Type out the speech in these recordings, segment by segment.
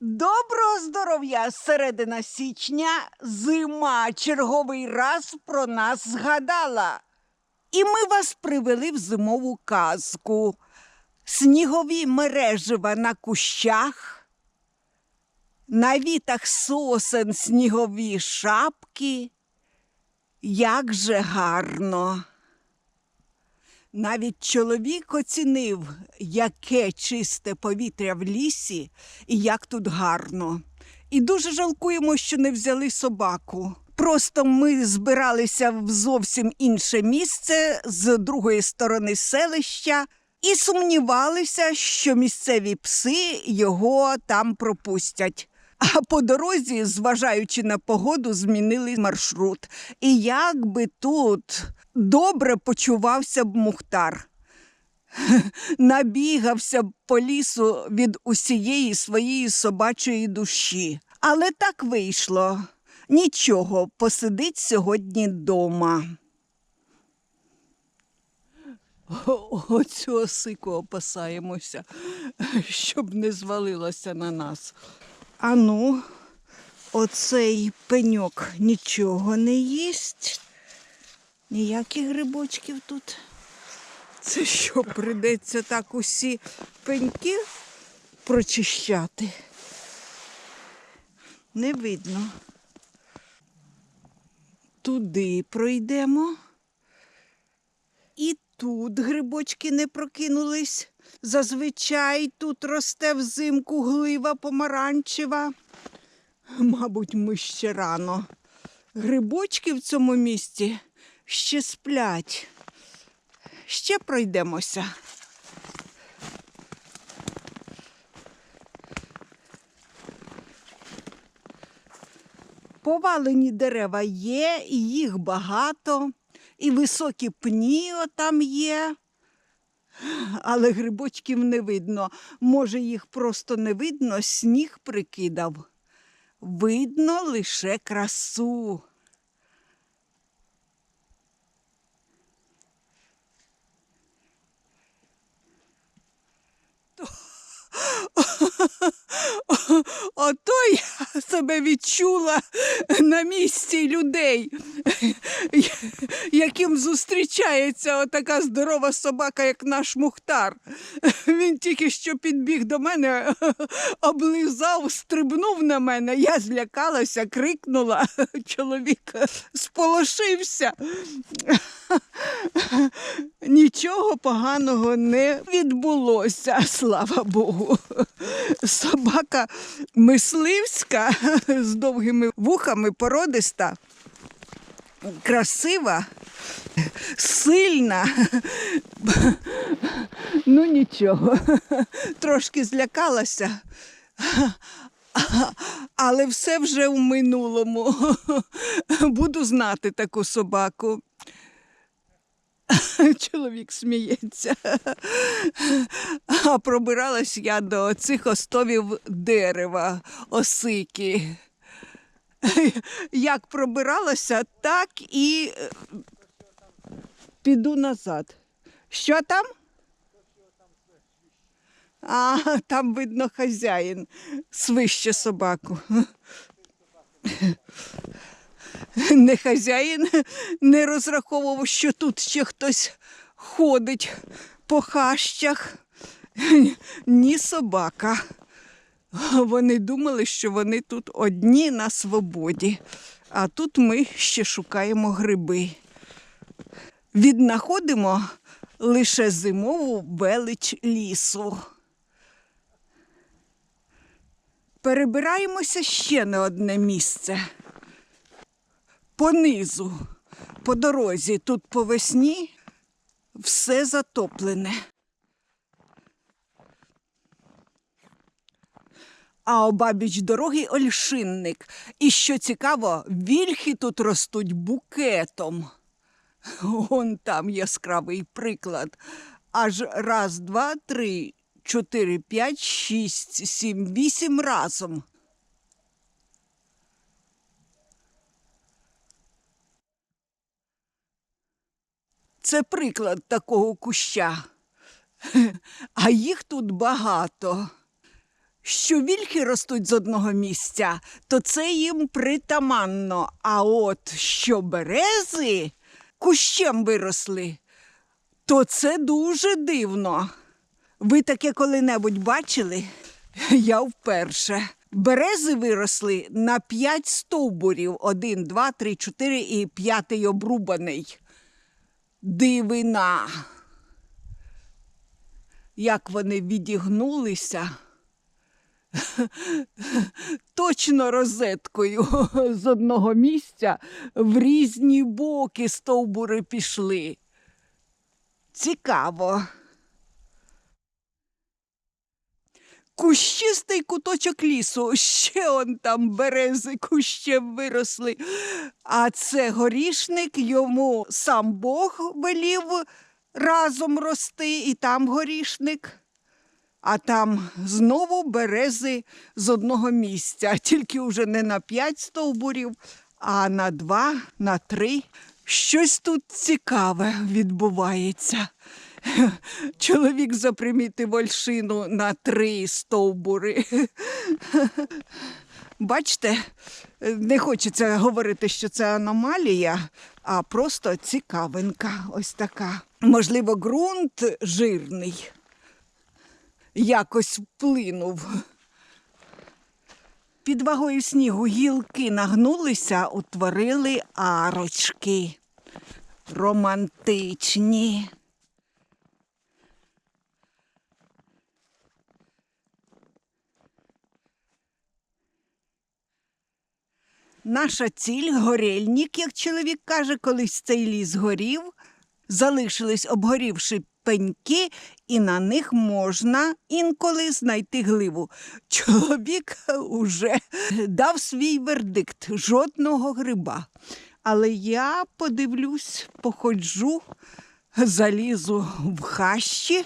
Доброго здоров'я! Середина січня зима черговий раз про нас згадала. І ми вас привели в зимову казку. Снігові мережива на кущах, на вітах сосен снігові шапки. Як же гарно! Навіть чоловік оцінив, яке чисте повітря в лісі і як тут гарно. І дуже жалкуємо, що не взяли собаку. Просто ми збиралися в зовсім інше місце з другої сторони селища і сумнівалися, що місцеві пси його там пропустять. А по дорозі, зважаючи на погоду, змінили маршрут. І як би тут добре почувався б Мухтар. Набігався б по лісу від усієї своєї собачої душі. Але так вийшло. Нічого, посидить сьогодні дома. Оцю осику опасаємося, щоб не звалилася на нас. Ану, оцей пеньок нічого не їсть. Ніяких грибочків тут. Це що, придеться так усі пеньки прочищати? Не видно. Туди пройдемо. І тут грибочки не прокинулись. Зазвичай тут росте взимку глива помаранчева. Мабуть, ми ще рано. Грибочки в цьому місті ще сплять. Ще пройдемося. Повалені дерева є, і їх багато, і високі пні там є. Але грибочків не видно. Може, їх просто не видно, сніг прикидав. Видно лише красу. Ото я себе відчула на місці людей, яким зустрічається отака здорова собака, як наш Мухтар. Він тільки що підбіг до мене, облизав, стрибнув на мене. Я злякалася, крикнула. Чоловік сполошився. Нічого поганого не відбулося, слава Богу. Собака мисливська з довгими вухами, породиста, красива, сильна. Ну нічого, трошки злякалася. Але все вже в минулому. Буду знати таку собаку. Чоловік сміється. А пробиралась я до цих остовів дерева, осики. Як пробиралася, так і е, піду назад. Що там? А, там видно хазяїн свище собаку. Не хазяїн не розраховував, що тут ще хтось ходить по хащах, ні собака. Вони думали, що вони тут одні на свободі, а тут ми ще шукаємо гриби. Віднаходимо лише зимову велич лісу. Перебираємося ще на одне місце понизу, по дорозі, тут по весні все затоплене. А обабіч дороги ольшинник. І що цікаво, вільхи тут ростуть букетом. Он там яскравий приклад. Аж раз, два, три, чотири, п'ять, шість, сім, вісім разом. Це приклад такого куща. А їх тут багато. що вільхи ростуть з одного місця, то це їм притаманно. А от що берези кущем виросли, то це дуже дивно. Ви таке коли-небудь бачили? Я вперше. Берези виросли на п'ять стовбурів: один, два, три, чотири і п'ятий обрубаний. Дивина. Як вони відігнулися. Точно розеткою з одного місця в різні боки стовбури пішли. Цікаво. Кущистий куточок лісу, ще он там берези кущем виросли. А це горішник, йому сам Бог велів разом рости, і там горішник. А там знову берези з одного місця, тільки вже не на п'ять стовбурів, а на два, на три. Щось тут цікаве відбувається. Чоловік запримітив ольшину на три стовбури. Бачите, не хочеться говорити, що це аномалія, а просто цікавинка ось така. Можливо, ґрунт жирний якось вплинув. Під вагою снігу гілки нагнулися, утворили арочки. Романтичні. Наша ціль горельник, як чоловік каже, колись цей ліс горів, залишились обгорівши пеньки, і на них можна інколи знайти гливу. Чоловік уже дав свій вердикт жодного гриба. Але я подивлюсь, походжу, залізу в хащі,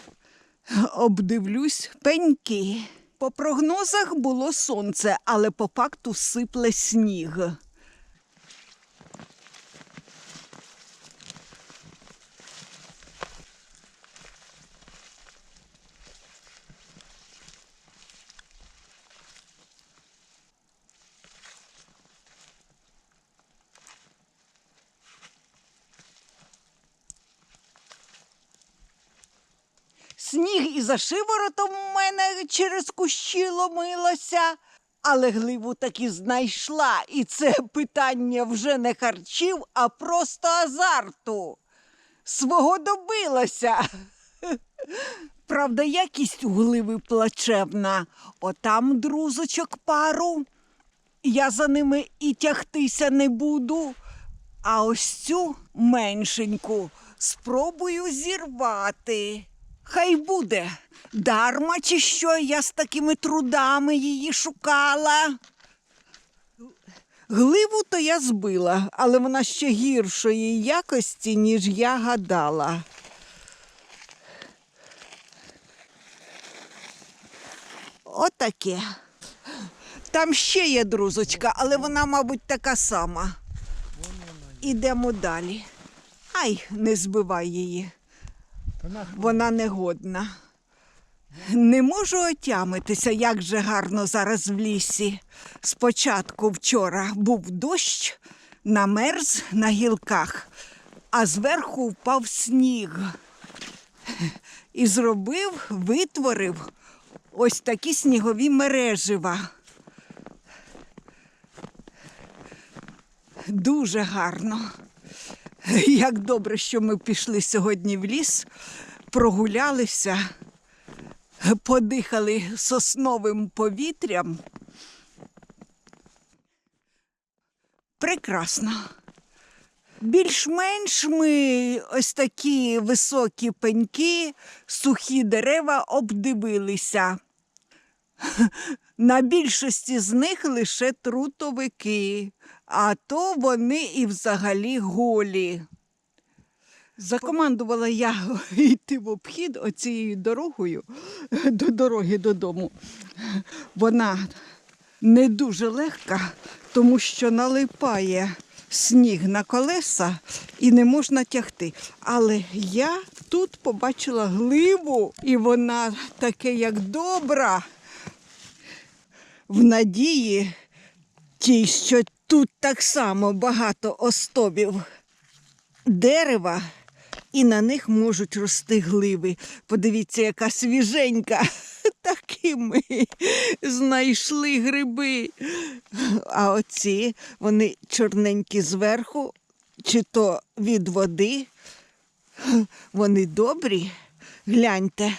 обдивлюсь пеньки. По прогнозах було сонце, але по факту сипле сніг. Сніг і за шиворотом у мене через кущі ломилося, але гливу таки знайшла, і це питання вже не харчів, а просто азарту. Свого добилася. Правда, якість у гливи плачевна. Отам друзочок пару. Я за ними і тягтися не буду. А ось цю меншеньку спробую зірвати. Хай буде. Дарма чи що я з такими трудами її шукала. Гливу то я збила, але вона ще гіршої якості, ніж я гадала. Отаке. Там ще є друзочка, але вона, мабуть, така сама. Ідемо далі. Ай, не збивай її. Вона негодна. Не можу отямитися, як же гарно зараз в лісі. Спочатку вчора був дощ, намерз на гілках, а зверху впав сніг. І зробив, витворив ось такі снігові мережива. Дуже гарно. Як добре, що ми пішли сьогодні в ліс, прогулялися, подихали сосновим повітрям. Прекрасно. Більш-менш ми ось такі високі пеньки, сухі дерева обдивилися. На більшості з них лише трутовики, а то вони і взагалі голі. Закомандувала я йти в обхід оцією дорогою до дороги додому. Вона не дуже легка, тому що налипає сніг на колеса і не можна тягти. Але я тут побачила гливу, і вона таке як добра. в надії тій, що тут так само багато остовів дерева, і на них можуть рости гливи. Подивіться, яка свіженька. Такі ми знайшли гриби. А оці вони чорненькі зверху, чи то від води. Вони добрі. Гляньте.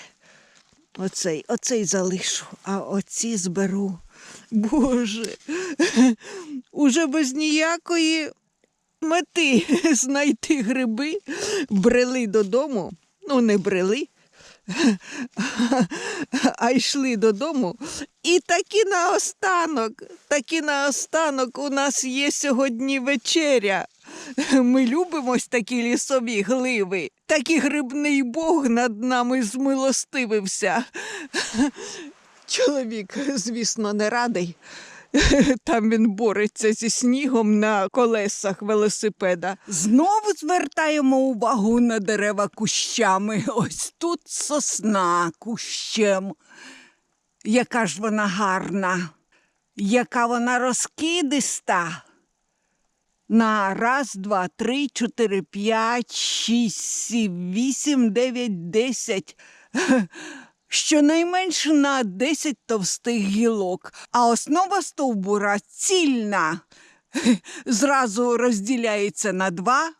Оцей, оцей залишу, а оці зберу. Боже, уже без ніякої мети знайти гриби, брели додому, ну не брели, а йшли додому. І таки наостанок, таки наостанок у нас є сьогодні вечеря. Ми любимо такі лісові гливи. Такий грибний Бог над нами змилостивився. Чоловік, звісно, не радий. Там він бореться зі снігом на колесах велосипеда. Знову звертаємо увагу на дерева кущами. Ось тут сосна кущем. Яка ж вона гарна, яка вона розкидиста. На раз, два, три, чотири, п'ять, шість, сім, вісім, дев'ять, десять. Щонайменше на 10 товстих гілок, а основа стовбура цільна. Зразу розділяється на два,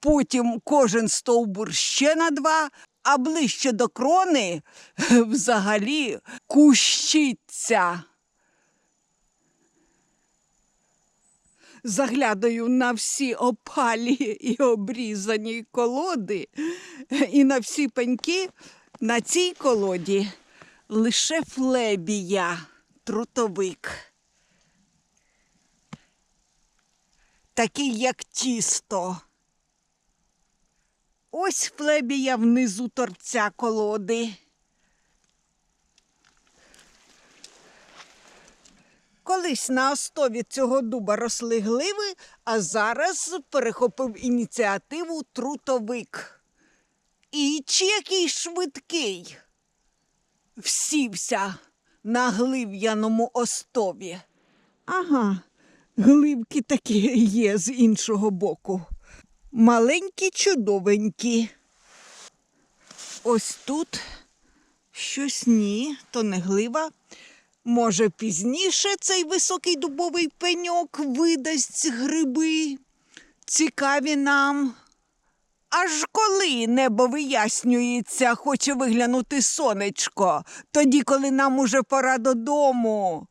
потім кожен стовбур ще на два, а ближче до крони взагалі кущиться. Заглядаю на всі опалі і обрізані колоди, і на всі пеньки. На цій колоді лише флебія, трутовик. Такий, як тісто. Ось флебія внизу торця колоди. Колись на основі цього дуба росли гливи, а зараз перехопив ініціативу трутовик. І чи який швидкий всівся на глив'яному остові. Ага, гливки такі є з іншого боку. Маленькі, чудовенькі. Ось тут щось ні, то не глива. Може, пізніше цей високий дубовий пеньок видасть гриби. Цікаві нам. Аж коли небо вияснюється, хоче виглянути сонечко, тоді, коли нам уже пора додому.